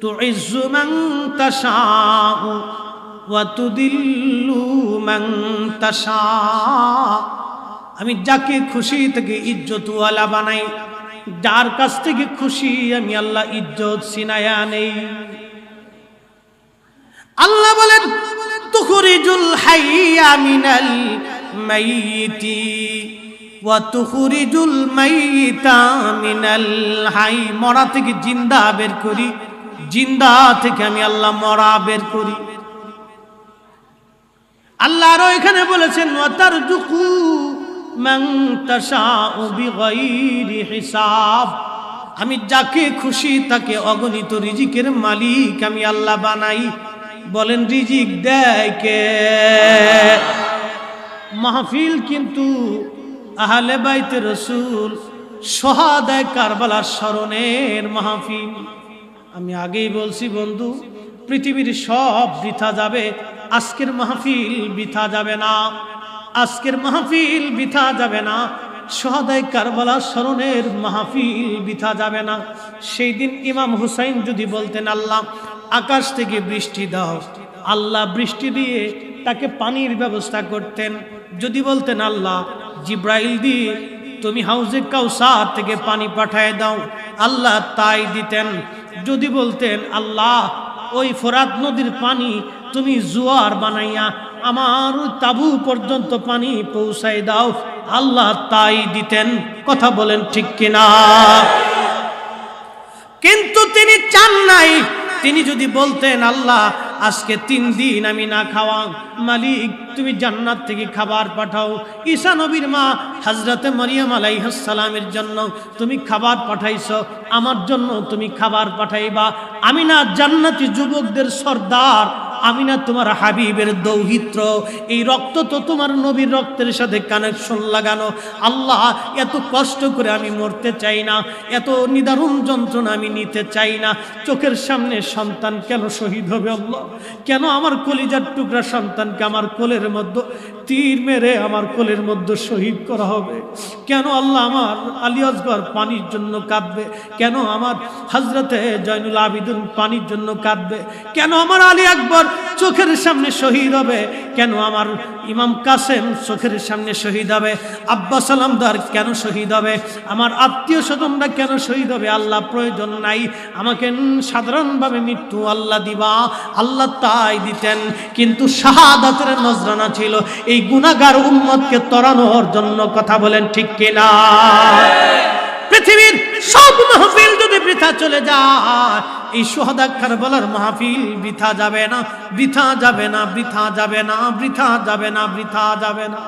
تعز من تشاء وتذل من تشاء আমি যাকে খুশি থেকে ইজ্জতওয়ালা বানাই যার কাছ থেকে খুশি আমি আল্লাহ ইজ্জত সিনায়া নেই আল্লাহ বলেন তুখরিজুল হাইয়া মিনাল মাইয়িতি ওয়া তুখরিজুল মাইয়িতা মিনাল হাই মরা থেকে জিন্দা বের করি জিন্দা থেকে আমি আল্লাহ মরা বের করি। আল্লাহ আরও এখানে বলেছেন আমি যাকে খুশি তাকে অগণিত রিজিকের মালিক আমি আল্লাহ বানাই। বলেন, রিজিক দেয় কে? মাহফিল কিন্তু আহলে বাইতে রসুল সোহাদায় কারবালার স্মরণের মাহফিল। আমি আগেই বলছি বন্ধু, পৃথিবীর সব বৃথা যাবে, আজকের মাহফিল বৃথা যাবে না। আজকের মাহফিল বৃথা যাবে না। সহাদায় কারবালা স্মরণের মাহফিল বৃথা যাবে না। সেই দিন ইমাম হুসাইন যদি বলতেন, আল্লাহ, আকাশ থেকে বৃষ্টি দাও। আল্লাহ বৃষ্টি দিয়ে তাকে পানির ব্যবস্থা করতেন। যদি বলতেন, আল্লাহ, জিব্রাইল দিয়ে তুমি হাউজে কাউসার থেকে পানি পাঠায় দাও। আল্লাহ তাই দিতেন। যদি বলতেন, আল্লাহ, ওই ফোরাত নদীর পানি তুমি জোয়ার বানাইয়া আমার তাবু পর্যন্ত পানি পৌঁছাই দাও। আল্লাহ তাই দিতেন। কথা বলেন ঠিক কিনা? কিন্তু তিনি চান নাই। তিনি যদি বলতেন, আল্লাহ আজকে তিন দিন আমি না খাওয়া মালিক, তুমি জান্নাত থেকে খাবার পাঠাও। ঈশা নবীর মা হজরতে মরিয়ম আলাইহাসালামের জন্য তুমি খাবার পাঠাইছ, আমার জন্য তুমি খাবার পাঠাইবা। আমি না জান্নাতি যুবকদের সর্দার আমি না তোমার হাবিবের দৌহিত্র। এই রক্ত তো তোমার নবীর রক্তের সাথে কানেকশন লাগানো। আল্লাহ, এত কষ্ট করে আমি মরতে চাই না। এত নিদারুণ যন্ত্রণা আমি নিতে চাই না। চোখের সামনে সন্তান কেন শহীদ হবে আল্লাহ? কেন আমার কলিজার টুকরা সন্তানকে আমার কোলের মধ্যে, তীর মেরে আমার কোলের মধ্যে শহীদ করা হবে? কেন আল্লাহ আমার আলী আসগর পানির জন্য কাঁদবে? কেন আমার হজরতে জয়নুল আবিদুন পানির জন্য কাঁদবে? কেন আমার আলী আকবর চোখের সামনে শহীদ হবে। কেন আমার ইমাম কাসেম চোখের সামনে শহীদ হবে? আব্বা সালামদার কেন শহীদ হবে? আমার আত্মীয় স্বজনরা কেন শহীদ হবে? আল্লাহ প্রয়োজন নাই। আমাকে সাধারণভাবে মৃত্যু আল্লাহ দিবা। আল্লাহ তাই দিতেন। কিন্তু শাহাদাতের নজরানা ছিল। এই গুণাগার উম্মতকে তরানোর জন্য কথা বলেন ঠিক কিনা? পৃথিবীর সব মাহফিল যদি বৃথা চলে যায়, এই সোহাদা বলার মাহফিল বৃথা যাবে না, বৃথা যাবে না, বৃথা যাবে না, বৃথা যাবে না, বৃথা যাবে না।